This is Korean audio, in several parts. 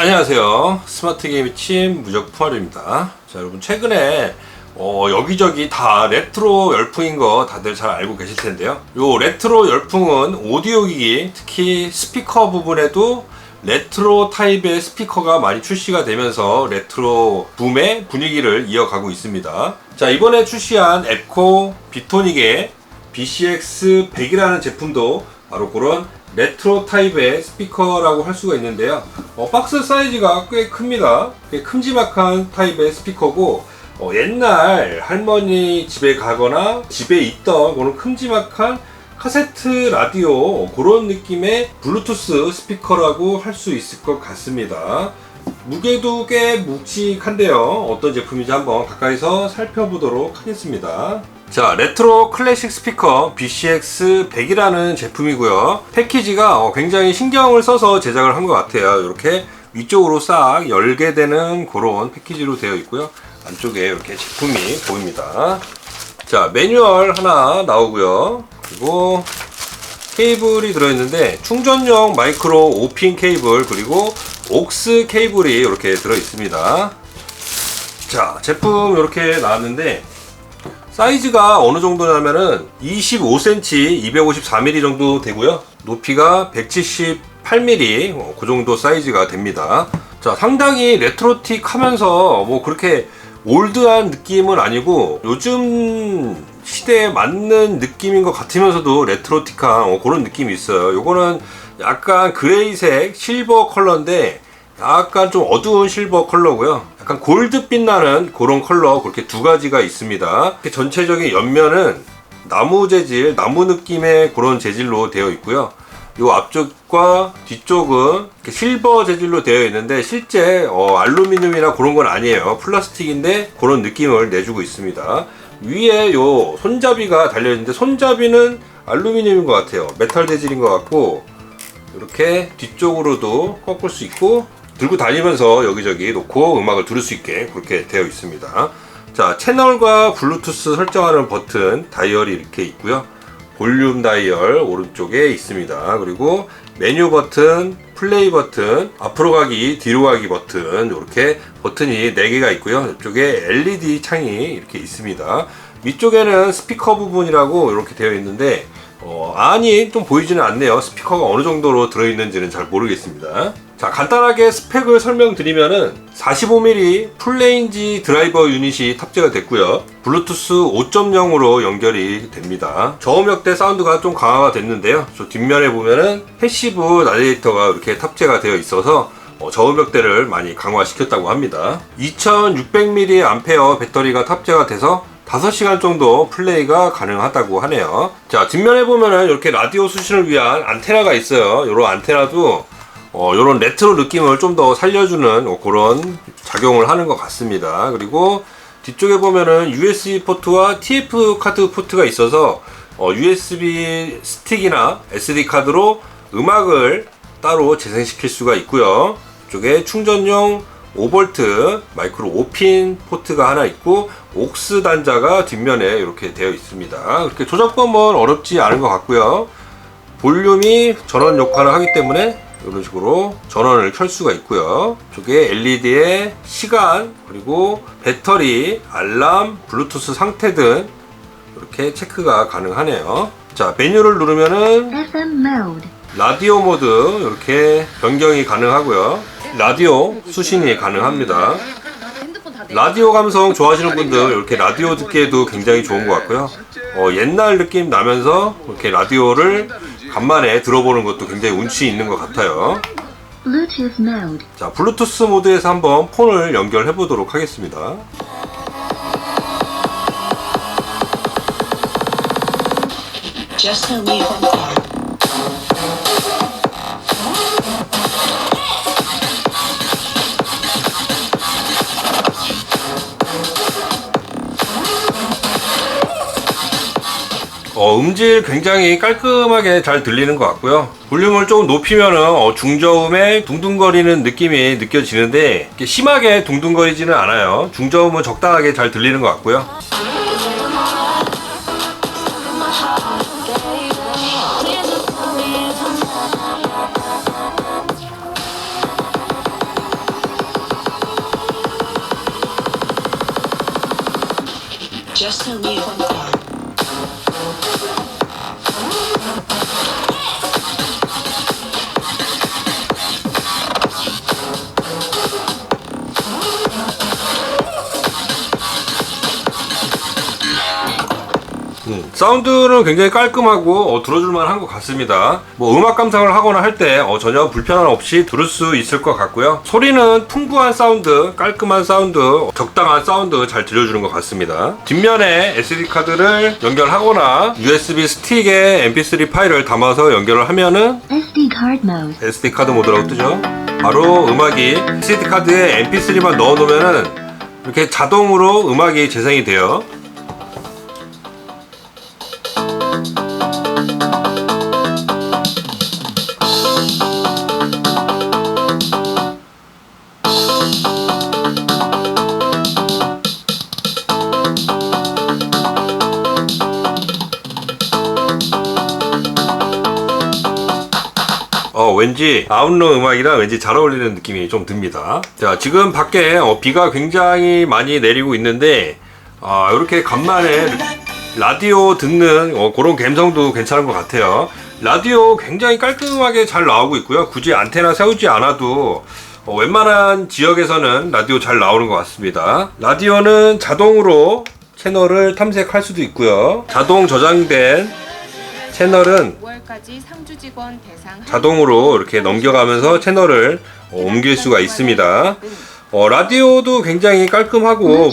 안녕하세요. 스마트 게임의 침 무적푸아입니다. 자, 여러분 최근에 어, 여기저기 다 레트로 열풍인 거 다들 잘 알고 계실 텐데요. 요 레트로 열풍은 오디오 기기, 특히 스피커 부분에도 레트로 타입의 스피커가 많이 출시가 되면서 레트로 붐의 분위기를 이어가고 있습니다. 자, 이번에 출시한 앱코 비토닉의 BCX 100이라는 제품도 바로 그런 레트로 타입의 스피커라고 할 수가 있는데요. 어, 박스 사이즈가 꽤 큽니다. 꽤 큼지막한 타입의 스피커고 어, 옛날 할머니 집에 가거나 집에 있던 그런 큼지막한 카세트 라디오 그런 느낌의 블루투스 스피커라고 할 수 있을 것 같습니다. 무게도 꽤 묵직한데요. 어떤 제품인지 한번 가까이서 살펴보도록 하겠습니다. 자, 레트로 클래식 스피커 BCX 100이라는 제품이고요. 패키지가 어, 굉장히 신경을 써서 제작을 한 것 같아요. 이렇게 위쪽으로 싹 열게 되는 그런 패키지로 되어 있고요. 안쪽에 이렇게 제품이 보입니다. 자, 매뉴얼 하나 나오고요. 그리고 케이블이 들어있는데 충전용 마이크로 5핀 케이블 그리고 옥스 케이블이 이렇게 들어 있습니다. 자, 제품 이렇게 나왔는데 사이즈가 어느 정도냐면은 25cm, 254mm 정도 되고요. 높이가 178mm, 어, 그 정도 사이즈가 됩니다. 자, 상당히 레트로틱 하면서 뭐 그렇게 올드한 느낌은 아니고 요즘 시대에 맞는 느낌인 것 같으면서도 레트로틱한 어, 그런 느낌이 있어요. 요거는 약간 그레이색 실버 컬러인데 약간 좀 어두운 실버 컬러고요. 약간 골드빛 나는 그런 컬러 그렇게 두 가지가 있습니다. 이렇게 전체적인 옆면은 나무 재질, 나무 느낌의 그런 재질로 되어 있고요. 이 앞쪽과 뒤쪽은 실버 재질로 되어 있는데 실제 어, 알루미늄이나 그런 건 아니에요. 플라스틱인데 그런 느낌을 내주고 있습니다. 위에 요 손잡이가 달려 있는데 손잡이는 알루미늄인 것 같아요. 메탈 재질인 것 같고 이렇게 뒤쪽으로도 꺾을 수 있고 들고 다니면서 여기저기 놓고 음악을 들을 수 있게 그렇게 되어 있습니다. 자, 채널과 블루투스 설정하는 버튼, 다이얼이 이렇게 있고요. 볼륨 다이얼 오른쪽에 있습니다. 그리고 메뉴 버튼, 플레이 버튼, 앞으로 가기, 뒤로 가기 버튼 이렇게 버튼이 4개가 있고요. 이쪽에 LED 창이 이렇게 있습니다. 위쪽에는 스피커 부분이라고 이렇게 되어 있는데 어, 안이 좀 보이지는 않네요. 스피커가 어느 정도로 들어있는지는 잘 모르겠습니다. 자, 간단하게 스펙을 설명드리면은 45mm 풀레인지 드라이버 유닛이 탑재가 됐고요. 블루투스 5.0으로 연결이 됩니다. 저음역대 사운드가 좀 강화가 됐는데요. 저 뒷면에 보면은 패시브 라디에이터가 이렇게 탑재가 되어 있어서 어, 저음역대를 많이 강화시켰다고 합니다. 2600mAh 배터리가 탑재가 돼서 5시간 정도 플레이가 가능하다고 하네요. 자, 뒷면에 보면은 이렇게 라디오 수신을 위한 안테나가 있어요. 이런 안테나도 어, 이런 레트로 느낌을 좀 더 살려주는 어, 그런 작용을 하는 것 같습니다. 그리고 뒤쪽에 보면은 USB 포트와 TF 카드 포트가 있어서 어, USB 스틱이나 SD 카드로 음악을 따로 재생시킬 수가 있고요. 이쪽에 충전용 5V 마이크로 5핀 포트가 하나 있고 옥스 단자가 뒷면에 이렇게 되어 있습니다. 이렇게 조작법은 어렵지 않은 것 같고요. 볼륨이 전원 역할을 하기 때문에 이런 식으로 전원을 켤 수가 있고요. 이쪽에 LED에 시간 그리고 배터리, 알람, 블루투스 상태 등 이렇게 체크가 가능하네요. 자 메뉴를 누르면은. 라디오 모드 이렇게 변경이 가능하고요. 라디오 수신이 가능합니다. 라디오 감성 좋아하시는 분들 이렇게 라디오 듣기에도 굉장히 좋은 것 같고요. 어, 옛날 느낌 나면서 이렇게 라디오를 간만에 들어보는 것도 굉장히 운치 있는 것 같아요. 자, 블루투스 모드에서 한번 폰을 연결해 보도록 하겠습니다. Just a leave 음질 굉장히 깔끔하게 잘 들리는 것 같고요. 볼륨을 조금 높이면은 어, 중저음에 둥둥거리는 느낌이 느껴지는데 심하게 둥둥거리지는 않아요. 중저음은 적당하게 잘 들리는 것 같고요. Just a little. 음, 사운드는 굉장히 깔끔하고 어, 들어줄만 한 것 같습니다. 뭐 음악 감상을 하거나 할때 어, 전혀 불편함 없이 들을 수 있을 것 같고요. 소리는 풍부한 사운드, 깔끔한 사운드, 적당한 사운드 잘 들려주는 것 같습니다. 뒷면에 SD 카드를 연결하거나 USB 스틱에 MP3 파일을 담아서 연결을 하면은 SD card mode. SD 카드 모드라고 뜨죠. 바로 음악이 SD 카드에 MP3만 넣어놓으면은 이렇게 자동으로 음악이 재생이 돼요. 어, 왠지 아웃로 음악이랑 왠지 잘 어울리는 느낌이 좀 듭니다. 자, 지금 밖에 어, 비가 굉장히 많이 내리고 있는데, 아, 이렇게 간만에 라디오 듣는 어, 그런 감성도 괜찮은 것 같아요. 라디오 굉장히 깔끔하게 잘 나오고 있고요. 굳이 안테나 세우지 않아도 어, 웬만한 지역에서는 라디오 잘 나오는 것 같습니다. 라디오는 자동으로 채널을 탐색할 수도 있고요. 자동 저장된 채널은 5월까지 상주 직원 대상 자동으로 이렇게 넘겨가면서 채널을 어, 옮길 수가 있습니다. 어, 라디오도 굉장히 깔끔하고.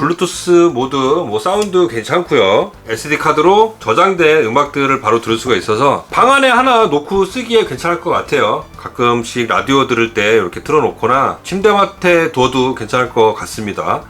블루투스 모드 뭐 사운드 괜찮고요. SD 카드로 저장된 음악들을 바로 들을 수가 있어서 방 안에 하나 놓고 쓰기에 괜찮을 것 같아요. 가끔씩 라디오 들을 때 이렇게 틀어놓거나 침대맡에 둬도 괜찮을 것 같습니다.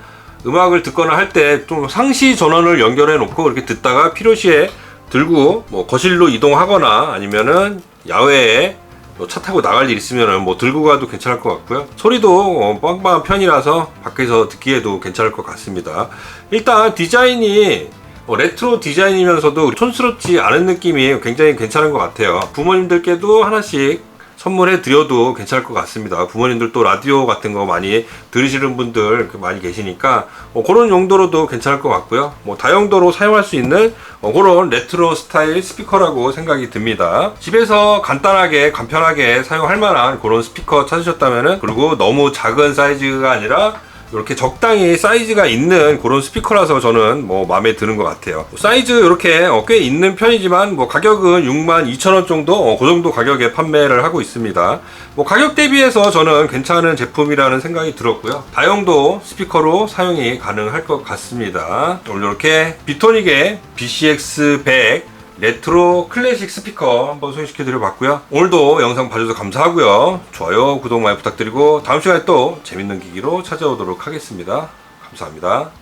음악을 듣거나 할 때 좀 상시 전원을 연결해 놓고 이렇게 듣다가 필요시에 들고 뭐 거실로 이동하거나 아니면은 야외에 뭐차 타고 나갈 일 있으면은 뭐 들고 가도 괜찮을 것 같고요. 소리도 어, 빵빵한 편이라서 밖에서 듣기에도 괜찮을 것 같습니다. 일단 디자인이 어, 레트로 디자인이면서도 촌스럽지 않은 느낌이 굉장히 괜찮은 것 같아요. 부모님들께도 하나씩 선물해 드려도 괜찮을 것 같습니다. 부모님들 또 라디오 같은 거 많이 들으시는 분들 많이 계시니까 어, 그런 용도로도 괜찮을 것 같고요. 뭐 다용도로 사용할 수 있는 어, 그런 레트로 스타일 스피커라고 생각이 듭니다. 집에서 간단하게 간편하게 사용할 만한 그런 스피커 찾으셨다면은 그리고 너무 작은 사이즈가 아니라 이렇게 적당히 사이즈가 있는 그런 스피커라서 저는 뭐 마음에 드는 것 같아요. 사이즈 이렇게 어, 꽤 있는 편이지만 뭐 가격은 62,000원 정도 어, 그 정도 가격에 판매를 하고 있습니다. 뭐 가격 대비해서 저는 괜찮은 제품이라는 생각이 들었고요. 다용도 스피커로 사용이 가능할 것 같습니다. 오늘 이렇게 비토닉의 BCX100 레트로 클래식 스피커 한번 소개시켜 드려 봤고요. 오늘도 영상 봐주셔서 감사하고요. 좋아요, 구독 많이 부탁드리고 다음 시간에 또 재밌는 기기로 찾아오도록 하겠습니다. 감사합니다.